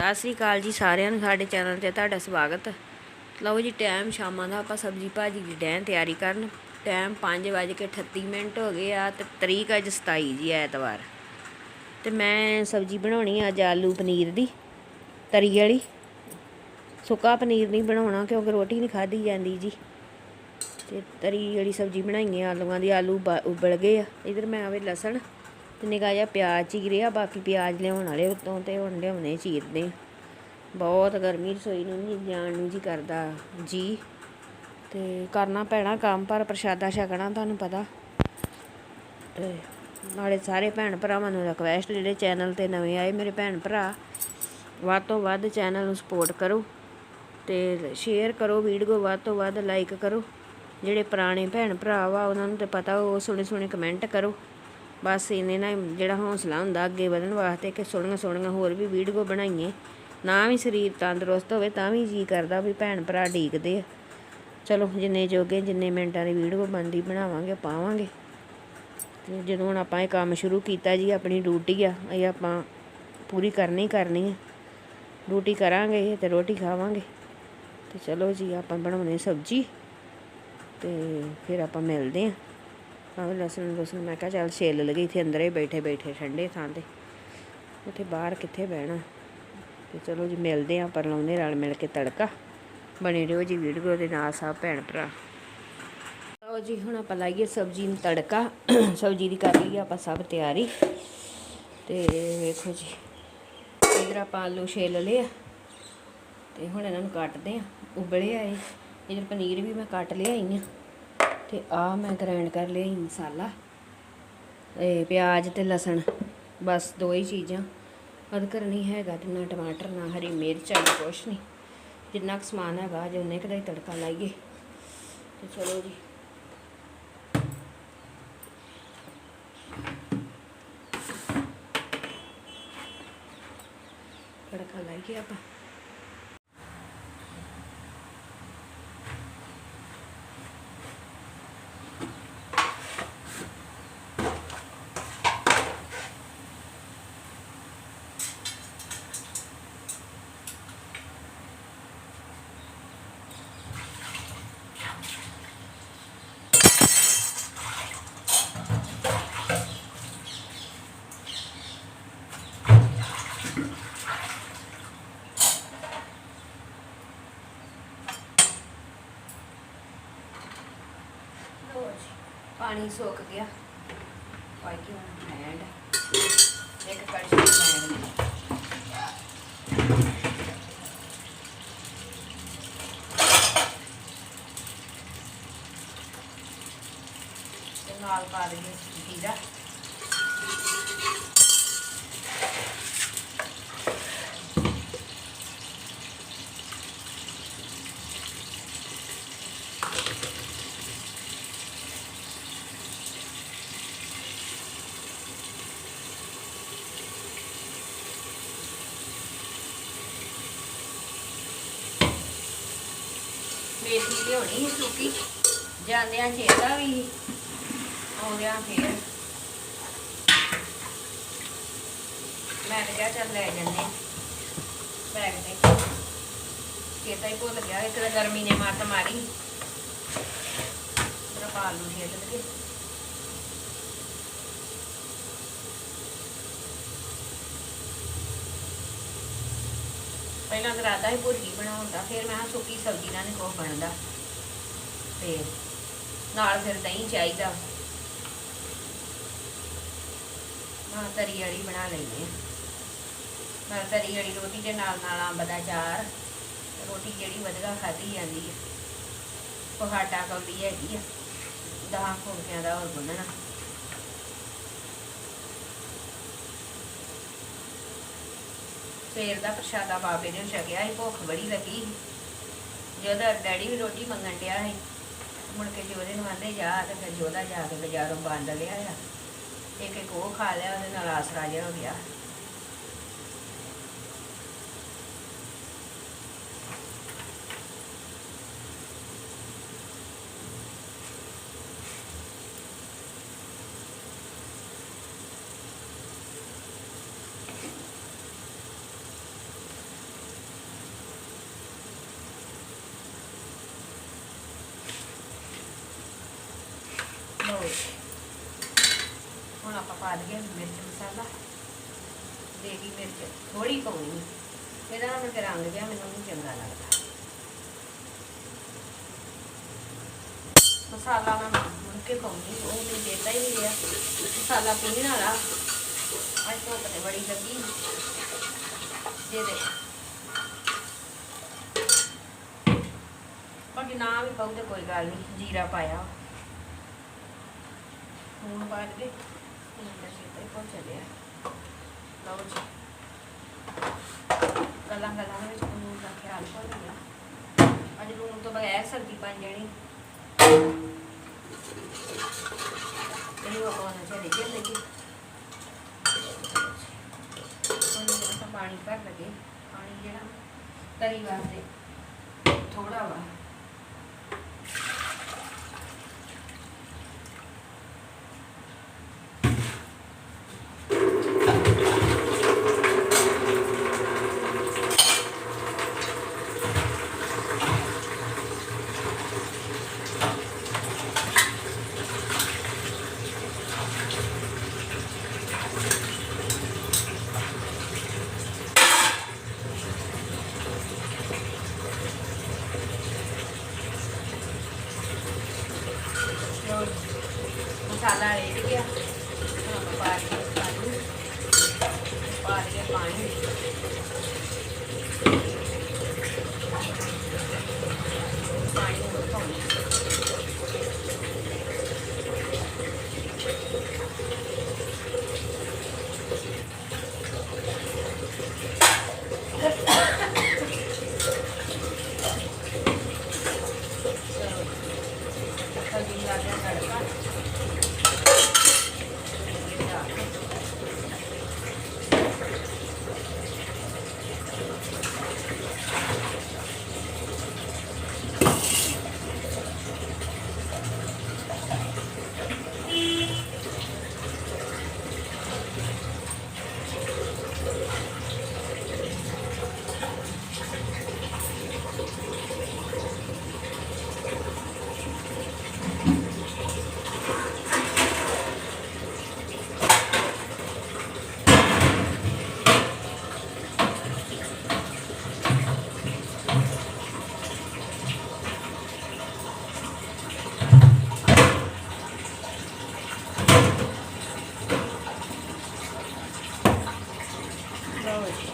ਸਤਿ ਸ੍ਰੀ ਅਕਾਲ ਜੀ ਸਾਰਿਆਂ ਨੂੰ, ਸਾਡੇ ਚੈਨਲ ਤੇ ਤੁਹਾਡਾ ਸਵਾਗਤ। ਲਓ ਜੀ ਟਾਈਮ ਸ਼ਾਮਾਂ ਦਾ, ਆਪਾਂ ਸਬਜ਼ੀ ਭਾਜੀ ਦੀ ਡੈਂ ਤਿਆਰੀ ਕਰਨ। ਟਾਈਮ 5:38 ਮਿੰਟ ਹੋ ਗਏ ਆ ਤੇ ਤਰੀਕ ਅੱਜ 27 ਜੀ, ਐਤਵਾਰ। ਤੇ ਮੈਂ ਸਬਜ਼ੀ ਬਣਾਉਣੀ ਅੱਜ ਆਲੂ ਪਨੀਰ ਦੀ, ਤਰੀ ਵਾਲੀ। ਸੁੱਕਾ ਪਨੀਰ ਨਹੀਂ ਬਣਾਉਣਾ ਕਿਉਂਕਿ ਰੋਟੀ ਨਹੀਂ ਖਾਧੀ ਜਾਂਦੀ ਜੀ। ਤੇ ਤਰੀ ਵਾਲੀ ਸਬਜ਼ੀ ਬਣਾਈ ਹੈ ਆਲੂਆਂ ਦੀ ਆਲੂ ਉਬਾ- ਉਬਲ ਗਏ ਆ। ਇਧਰ ਮੈਂ ਆਵੇ ਲਸਣ। ਤੇ ਨਿਕਾ ਜਿਹਾ ਪਿਆਜ਼ ਚੀਰਿਆ ਬਾਕੀ ਪਿਆਜ਼ ਲਿਆਉਣ ਵਾਲੇ ਉੱਤੋਂ ਤੇ ਹੁਣ ਲਿਆਉਣੇ ਚੀਰਦੇ। ਬਹੁਤ ਗਰਮੀ ਰਸੋਈ ਨੂੰ ਨਹੀਂ ਜਾਣ ਨੂੰ ਜੀ ਕਰਦਾ ਜੀ। ਤੇ ਕਰਨਾ ਪੈਣਾ ਕੰਮ, ਪਰ ਪ੍ਰਸ਼ਾਦਾ ਛਕਣਾ ਤੁਹਾਨੂੰ ਪਤਾ। ਤੇ ਨਾਲੇ ਸਾਰੇ ਭੈਣ ਭਰਾਵਾਂ ਨੂੰ ਰਿਕਵੈਸਟ ਜਿਹੜੇ ਚੈਨਲ ਤੇ ਨਵੇਂ ਆਏ ਮੇਰੇ ਭੈਣ ਭਰਾ, ਵੱਧ ਤੋਂ ਵੱਧ ਚੈਨਲ ਨੂੰ ਸਪੋਰਟ ਕਰੋ ਤੇ ਸ਼ੇਅਰ ਕਰੋ ਵੀਡੀਓ ਵੱਧ ਤੋਂ ਵੱਧ ਲਾਈਕ ਕਰੋ। ਜਿਹੜੇ ਪੁਰਾਣੇ ਭੈਣ ਭਰਾ ਵਾ, ਉਹਨਾਂ ਨੂੰ ਤੇ ਪਤਾ, ਉਹ ਸੋਹਣੇ ਸੋਹਣੇ ਕਮੈਂਟ ਕਰੋ। ਬਸ ਇਹਨੇ ਨਾਲ ਜਿਹੜਾ ਹੌਸਲਾ ਹੁੰਦਾ ਅੱਗੇ ਵਧਣ ਵਾਸਤੇ ਕਿ ਸੋਹਣੀਆਂ ਸੋਹਣੀਆਂ ਹੋਰ ਵੀ ਵੀਡੀਓ ਬਣਾਈਏ। ਨਾ ਵੀ ਸਰੀਰ ਤੰਦਰੁਸਤ ਹੋਵੇ ਤਾਂ ਵੀ ਜੀ ਕਰਦਾ ਵੀ ਭੈਣ ਭਰਾ ਡੀਕਦੇ ਆ। ਚਲੋ, ਜਿੰਨੇ ਜੋਗੇ, ਜਿੰਨੇ ਮਿੰਟਾਂ ਦੀ ਵੀਡੀਓ ਬਣਦੀ ਬਣਾਵਾਂਗੇ, ਪਾਵਾਂਗੇ। ਤੇ ਜਦੋਂ ਹੁਣ ਆਪਾਂ ਇਹ ਕੰਮ ਸ਼ੁਰੂ ਕੀਤਾ ਜੀ, ਆਪਣੀ ਡਿਊਟੀ ਆ, ਇਹ ਆਪਾਂ ਪੂਰੀ ਕਰਨੀ ਕਰਨੀ ਹੈ ਡਿਊਟੀ ਕਰਾਂਗੇ ਤੇ ਰੋਟੀ ਖਾਵਾਂਗੇ। ਤੇ ਚਲੋ ਜੀ, ਆਪਾਂ ਬਣਾਉਣੇ ਸਬਜੀ ਤੇ ਫਿਰ ਆਪਾਂ ਮਿਲਦੇ ਆਂ। ਆਹ ਲਸਣ ਲਸਣ ਮੈਂ ਕਿਹਾ ਚੱਲ ਛਿੱਲ ਲਗੇ ਇੱਥੇ ਅੰਦਰ ਹੀ ਬੈਠੇ ਬੈਠੇ, ਠੰਡੇ ਥਾਂ ਤੇ। ਉੱਥੇ ਬਾਹਰ ਕਿੱਥੇ ਬਹਿਣਾ? ਤੇ ਚਲੋ ਜੀ, ਮਿਲਦੇ ਆਂ ਪਰ ਲਾਉਂਦੇ ਰਲ ਮਿਲ ਕੇ ਤੜਕਾ। ਬਣੇ ਰਹੋ ਜੀ ਵੀਡੀਓ ਦੇ ਨਾਲ ਸਭ ਭੈਣ ਭਰਾ। ਲਓ ਜੀ, ਹੁਣ ਆਪਾਂ ਲਾਈਏ ਸਬਜ਼ੀ ਨੂੰ ਤੜਕਾ। ਸਬਜ਼ੀ ਦੀ ਕਰ ਲਈ ਆਪਾਂ ਸਭ ਤਿਆਰੀ। ਤੇ ਵੇਖੋ ਜੀ, ਇਧਰ ਆਪਾਂ ਆਲੂ ਛਿੱਲ ਲਏ ਆ। ਤੇ ਹੁਣ ਇਹਨਾਂ ਨੂੰ ਕੱਟਦੇ ਆ। ਉਬਲੇ ਆਏ ਇਧਰ ਪਨੀਰ ਵੀ ਮੈਂ ਕੱਟ ਲਿਆ ਆਈ ਆ। ਤੇ ਆ ਮੈਂ ਗ੍ਰਾਈਂਡ ਕਰ ਲਿਆ ਈ ਮਸਾਲਾ ਇਹ ਪਿਆਜ਼ ਤੇ ਲਸਣ, ਬਸ ਦੋ ਹੀ ਚੀਜ਼ਾਂ। ਅਦਰਕ ਨਹੀਂ ਹੈਗਾ ਤੇ ਨਾ ਟਮਾਟਰ, ਨਾ ਹਰੀ ਮਿਰਚ ਆ ਕੁਛ ਨਹੀਂ ਜਿੰਨਾ ਕੁ ਸਮਾਨ ਹੈਗਾ ਜੇ ਉਹਨੇ ਕਦਾ ਤੜਕਾ ਲਾਈਏ। ਤੇ ਚਲੋ ਜੀ। ਤੜਕਾ ਲਾਈਏ ਆਪਾਂ ਲਓ ਜੀ, ਪਾਣੀ ਸੁੱਕ ਗਿਆ। ਪਾਈ ਕਿ ਹੁਣ ਹੈਂਡ ਇੱਕ ਕੜਛੀ ਹੈਂਡ ਨਾਲ ਪਾ ਦਈਏ ਜੀਰਾ ਮੇਥੀ ਸੀ ਸੁੱਕੀ। ਜਾਂਦਿਆਂ ਚੇਤਾ ਵੀ ਆਉਂਦਿਆਂ ਫੇਰ। ਮੈਂ ਕਿਹਾ ਚੱਲ ਲੈ ਜੰਨੇ ਬੈਗ ਤੇ। ਚੇਤਾ ਹੀ ਭੁੱਲ ਗਿਆ, ਇੱਕ ਤਾਂ ਗਰਮੀ ਨੇ ਮੱਤ ਮਾਰੀ। ਤੇਰਾ ਨੂੰ ਛੇਲ ਲਗੇ ਪਹਿਲਾਂ ਤਾਂ ਰਾਦਾ ਹੀ ਭੁਰਜੀ ਬਣਾਉਂਦਾ ਫਿਰ ਮੈਂ ਕਿਹਾ ਸੁੱਕੀ ਸਬਜ਼ੀ ਨਾਲ ਨਹੀਂ ਕੁਛ ਬਣਦਾ। ਤੇ ਨਾਲ ਫਿਰ ਦਹੀਂ ਚਾਹੀਦਾ। ਮੈਂ ਤਰੀ ਵਾਲੀ ਬਣਾ ਲੈਂਦੇ ਹਾਂ। ਮੈਂ ਤਰੀ ਵਾਲੀ ਰੋਟੀ ਦੇ ਨਾਲ ਨਾਲ ਅੰਬ ਦਾ ਚਾਰ ਰੋਟੀ ਜਿਹੜੀ ਵਧੀਆ ਖਾਧੀ ਜਾਂਦੀ ਹੈ ਪਹਾੜਾ ਕੌਲੀ ਹੈਗੀ ਆ। ਦਹਾਂ ਖੋਕਿਆਂ ਦਾ ਹੋਰ ਗੁੰਨਣਾ। ਸਵੇਰ ਦਾ ਪ੍ਰਸ਼ਾਦਾ ਬਾਬੇ ਨੇ ਛਕਿਆ ਸੀ, ਭੁੱਖ ਬੜੀ ਲੱਗੀ ਸੀ। ਜਿਹਦਾ ਡੈਡੀ ਵੀ ਰੋਟੀ ਮੰਗਣ ਡਿਆ ਸੀ। ਮੁੜ ਕੇ ਜੋਦੇ ਨੂੰ ਆਂਦੇ, ਜਾ ਤੇ ਫਿਰ ਜੋਦਾ ਜਾ ਕੇ ਬਾਜ਼ਾਰੋਂ ਬੰਦ ਲਿਆ ਆ। ਇੱਕ ਇੱਕ ਉਹ ਖਾ ਲਿਆ, ਉਹਦੇ ਨਾਲ ਆਸਰਾ ਜਿਹਾ ਹੋ ਗਿਆ। ਲਓ। ਹੁਣ ਆਪਾਂ ਪਾ ਦਈਏ ਮਿਰਚ ਮਸਾਲਾ। ਦੇਗੀ ਮਿਰਚ। ਥੋੜੀ ਪਾਉਣੀ ਇਹਦਾ ਨਾ ਮੈਨੂੰ ਰੰਗ ਜਿਹਾ ਮੈਨੂੰ ਨਹੀਂ ਚੰਗਾ ਲੱਗਦਾ। ਮਸਾਲਾ ਮੈਂ ਮੁੜ ਕੇ ਪਾਉਂਗੀ ਉਹ ਮੈਨੂੰ ਦੇਤਾ ਹੀ ਨਹੀਂ ਰਿਹਾ। ਮਸਾਲਾ ਪੀਣ ਵਾਲਾ। ਅੱਜ ਤੋਂ ਕਦੇ ਬੜੀ ਲੱਗੀ। ਦੇ ਦੇ ਬਾਕੀ ਨਾ ਵੀ ਪਾਉ ਕੋਈ ਗੱਲ ਨਹੀਂ। ਜੀਰਾ ਪਾਇਆ। ਹੁਣ ਪਾ ਦੇ ਹੁਣ ਤਾਂ ਛੇਤੀ ਪਹੁੰਚ ਲਓ ਜੀ। ਗੱਲਾਂ ਗੱਲਾਂ ਵਿੱਚ ਨੂਨ ਦਾ ਖਿਆਲ ਭੁੱਲ ਗਿਆ। ਅੱਜ ਨੂਨ ਤੋਂ ਬਗੈਰ ਸਬਜ਼ੀ ਬਣ ਜਾਣੀ। ਇਹਨੂੰ ਆਪਾਂ ਨਾ ਚਾਹੀਏ ਕਿ ਲੱਗੀ ਪਾਣੀ ਭਰ ਲਗੇ ਪਾਣੀ ਜਿਹੜਾ ਤਰੀ ਵਾਸਤੇ ਥੋੜਾ ਵਾ ਲਓ ਜੀ। ਮਸਾਲਾ ਰੇੜ ਗਿਆ ਹੁਣ ਆਪਾਂ ਪਾ ਕੇ ਆਲੂ ਪਾ ਲਓ ਜੀ।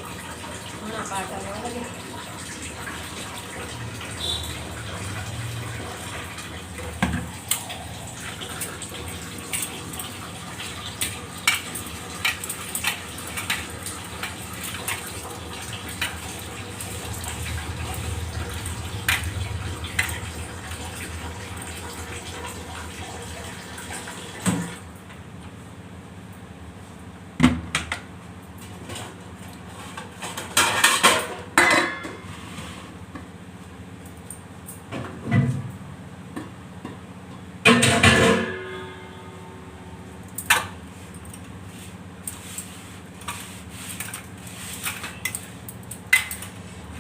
ਹੁਣ ਆਪਾਂ ਆਟਾ ਲਾਵਾਂਗੇ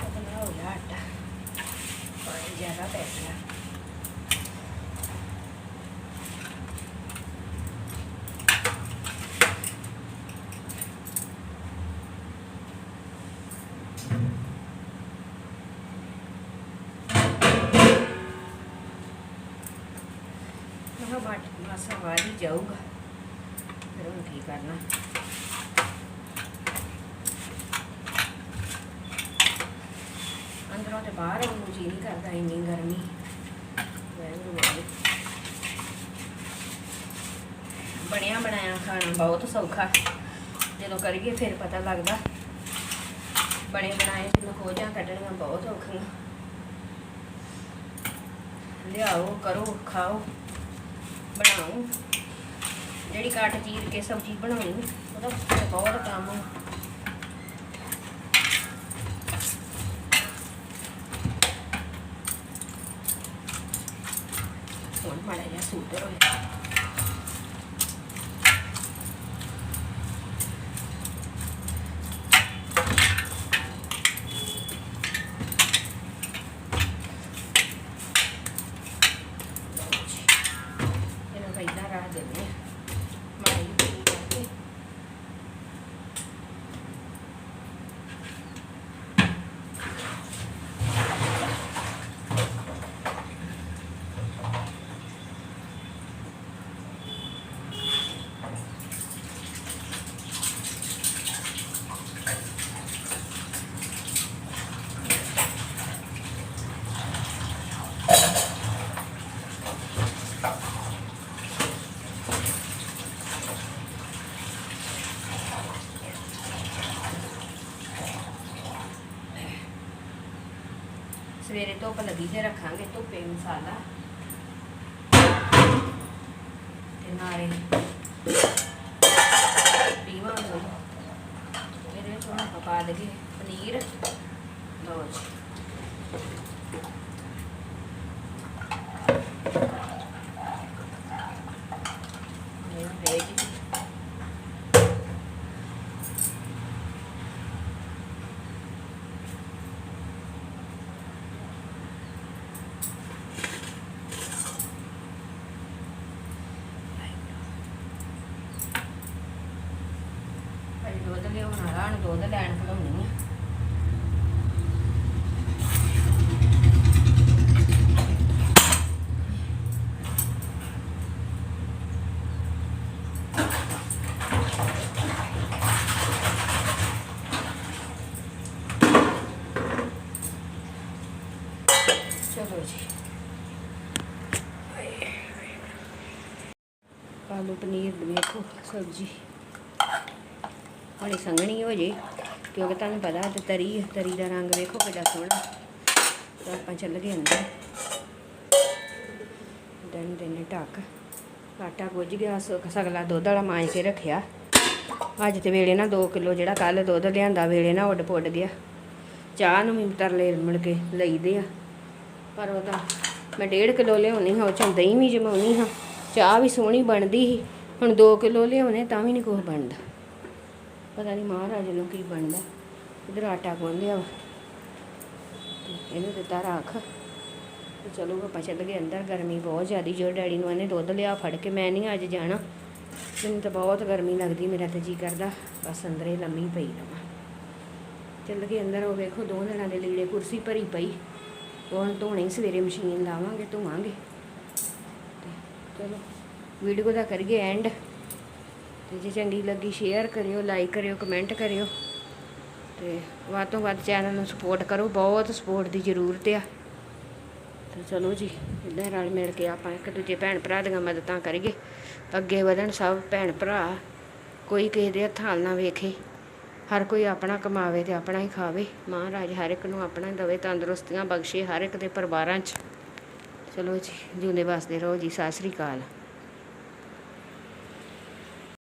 ਪਤਲਾ ਹੋ ਗਿਆ ਆਟਾ ਪਾਣੀ ਜ਼ਿਆਦਾ ਪੈ ਗਿਆ ਮੈਂ ਬਾਟ ਮਾਸਾ ਵਾਲੀ ਜਾਊਗਾ ਫਿਰ ਹੁਣ ਕੀ ਕਰਨਾ ਅੰਦਰੋਂ ਤੇ ਬਾਹਰ ਆਉਣ ਨੂੰ ਜੀ ਨਹੀਂ ਕਰਦਾ ਇੰਨੀ ਗਰਮੀ। ਵੈਰੂ ਬਣਿਆ ਬਣਾਇਆ ਖਾਣਾ ਬਹੁਤ ਸੌਖਾ। ਜਦੋਂ ਕਰੀਏ ਫਿਰ ਪਤਾ ਲੱਗਦਾ। ਬਣੇ ਬਣਾਏ ਜਿਹਨੂੰ ਖੋਜਾਂ ਕੱਢਣੀਆਂ ਬਹੁਤ ਔਖੀਆਂ। ਲਿਆਓ, ਕਰੋ, ਖਾਓ, ਬਣਾਓ। ਜਿਹੜੀ ਕੱਟ ਚੀਰ ਕੇ ਸਬਜ਼ੀ ਬਣਾਉਣੀ, ਉਹਦਾ ਬਹੁਤ ਕੰਮ ਆ। ਹੁਣ ਮਾੜਾ ਜਿਹਾ ਸੂਤਰ ਹੋਇਆ ਆਪਾਂ ਪਹਿਲਾਂ ਲੱਗੀ ਤੇ ਰੱਖਾਂਗੇ ਧੁੱਪੇ ਮਸਾਲਾ। ਤੇ ਨਾਲੇ ਪੀਵਾਂ ਇਹਦੇ ਵਿੱਚ ਹੁਣ ਆਪਾਂ ਪਾ ਦੇਗੇ ਪਨੀਰ। ਲਓ ਜੀ ਇਹ ਰੈਡੀ ਭਾਈ ਦੁੱਧ ਲਿਆਉਣਾ ਰਾਣ ਦੁੱਧ ਲੈਣ ਖਲਾਉਣੀ ਆ। ਚਲੋ ਜੀ। ਆਲੂ ਪਨੀਰ ਦੀ ਵੇਖੋ ਸਬਜ਼ੀ। ਹੌਲੀ ਸੰਘਣੀ ਹੋ ਜੇ, ਕਿਉਂਕਿ ਤੁਹਾਨੂੰ ਪਤਾ ਤੇ ਤਰੀ ਤਰੀ ਦਾ ਰੰਗ ਵੇਖੋ ਕਿੰਨਾ ਸੋਹਣਾ। ਤਾਂ ਆਪਾਂ ਚੱਲ ਗਏ ਅੰਦਰ। ਦਨ ਦੇਨੇ ਢੱਕ। ਆਟਾ ਗੁੱਝ ਗਿਆ ਸਗਲਾ ਦੁੱਧ ਵਾਲਾ ਮਾਂਜ ਕੇ ਰੱਖਿਆ। ਅੱਜ ਤੇ ਵੇਲੇ ਨਾ 2 ਕਿਲੋ ਜਿਹੜਾ ਕੱਲ ਦੁੱਧ ਲਿਆਂਦਾ, ਵੇਲੇ ਨਾ ਉੱਡ ਪੁੱਡ ਗਿਆ। ਚਾਹ ਨੂੰ ਵੀ ਤਰਲੇ ਮਿਲ ਕੇ ਲਈਦੇ ਆ। ਪਰ ਉਹਦਾ ਮੈਂ 1.5 ਕਿਲੋ ਲਿਆਉਣੀ ਹਾਂ ਉਹ ਚੋਂ ਦਹੀਂ ਵੀ ਜਮਾਉਣੀ ਹਾਂ ਚਾਹ ਵੀ ਸੋਹਣੀ ਬਣਦੀ ਸੀ। ਹੁਣ 2 ਕਿਲੋ ਲਿਆਉਣੇ ਤਾਂ ਵੀ ਨਹੀਂ ਕੁਛ ਬਣਦਾ। ਪਤਾ ਨਹੀਂ ਮਹਾਰਾਜ ਨੂੰ ਕੀ ਬਣਦਾ, ਇਧਰ ਆਟਾ ਗੁੰਨਿਆ ਵਾ। ਇਹਨੂੰ ਦਿੱਤਾ ਰੱਖ। ਚਲੋ ਆਪਾਂ ਚੱਲ ਗਏ ਅੰਦਰ, ਗਰਮੀ ਬਹੁਤ ਜ਼ਿਆਦੀ, ਜੋ ਡੈਡੀ ਨੂੰ ਇਹਨੇ ਦੁੱਧ ਲਿਆ ਫੜ ਕੇ, ਮੈਂ ਨਹੀਂ ਅੱਜ ਜਾਣਾ। ਮੈਨੂੰ ਤਾਂ ਬਹੁਤ ਗਰਮੀ ਲੱਗਦੀ, ਮੇਰਾ ਤਾਂ ਜੀ ਕਰਦਾ, ਬਸ ਅੰਦਰੇ ਲੰਮੀ ਪਈ ਰਵਾਂ। ਚੱਲ ਗਏ ਅੰਦਰ, ਉਹ ਵੇਖੋ ਦੋ ਦਿਨਾਂ ਦੇ ਲੀੜੇ ਕੁਰਸੀ ਭਰੀ ਪਈ। ਉਹ ਹੁਣ ਧੋਣੇ, ਸਵੇਰੇ ਮਸ਼ੀਨ ਲਾਵਾਂਗੇ, ਧੋਵਾਂਗੇ। ਚਲੋ ਵੀਡੀਓ ਦਾ ਕਰੀਏ ਐਂਡ ਤੇ ਜੇ ਚੰਗੀ ਲੱਗੀ ਸ਼ੇਅਰ ਕਰਿਓ ਲਾਈਕ ਕਰਿਓ ਕਮੈਂਟ ਕਰਿਓ। ਤੇ ਵੱਧ ਤੋਂ ਵੱਧ ਚੈਨਲ ਨੂੰ ਸਪੋਰਟ ਕਰੋ, ਬਹੁਤ ਸਪੋਰਟ ਦੀ ਜ਼ਰੂਰਤ ਆ। ਤੇ ਚਲੋ ਜੀ ਇੱਦਾਂ ਰਲ ਮਿਲ ਕੇ ਆਪਾਂ ਇੱਕ ਦੂਜੇ ਭੈਣ ਭਰਾ ਦੀਆਂ ਮਦਦਾਂ ਕਰੀਏ। ਅੱਗੇ ਵਧਣ ਸਭ ਭੈਣ ਭਰਾ, ਕੋਈ ਕਿਸੇ ਦੇ ਹੱਥਾਂ ਵੱਲ ਨਾ ਵੇਖੇ। ਹਰ ਕੋਈ ਆਪਣਾ ਕਮਾਵੇ ਤੇ ਆਪਣਾ ਹੀ ਖਾਵੇ। ਮਹਾਰਾਜ ਹਰ ਇੱਕ ਨੂੰ ਆਪਣਾ ਹੀ ਦਵੇ, ਤੰਦਰੁਸਤੀਆਂ ਬਖਸ਼ੇ ਹਰ ਇੱਕ ਦੇ ਪਰਿਵਾਰਾਂ 'ਚ। ਚਲੋ ਜੀ, ਜਿਉਂਦੇ ਵਸਦੇ ਰਹੋ ਜੀ, ਸਤਿ ਸ੍ਰੀ ਅਕਾਲ।